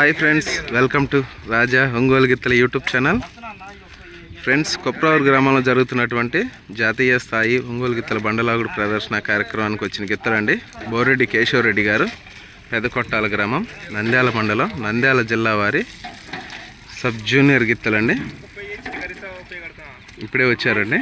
Hi friends welcome to Raja Ongole గిత్తల YouTube channel. Friends Kopravuru గ్రామంలో జరుగుతున్నటువంటి జాతీయ స్థాయి ఒంగోలు గిత్తల బండలాగుడు ప్రదర్శన కార్యక్రమానికి వచ్చిన గిత్తలండి బోరెడ్డి కేశవరెడ్డి గారు పెదకొట్టాల గ్రామం నంద్యాల మండలం నంద్యాల జిల్లా వారి సబ్ జూనియర్ గిత్తలండి. ఇప్పుడే వచ్చారండి.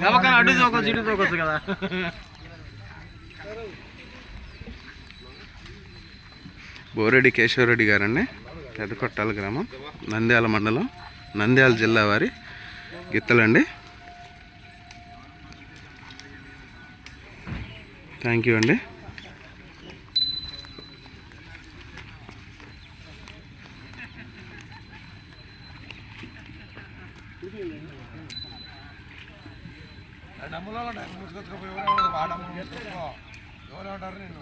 గమకన అడ్డు తోకొచ్చు ఇటు తోకొచ్చు కదా. బోరెడ్డి కేశవరెడ్డి గారండి పెద్దకొట్టాల గ్రామం నంద్యాల మండలం నంద్యాల జిల్లా వారి గిత్తలండి. థ్యాంక్ యూ అండి. డబ్బులో ముసుకొచ్చుకోపోయి ఎవరు ఎవరు ఉంటారు నేను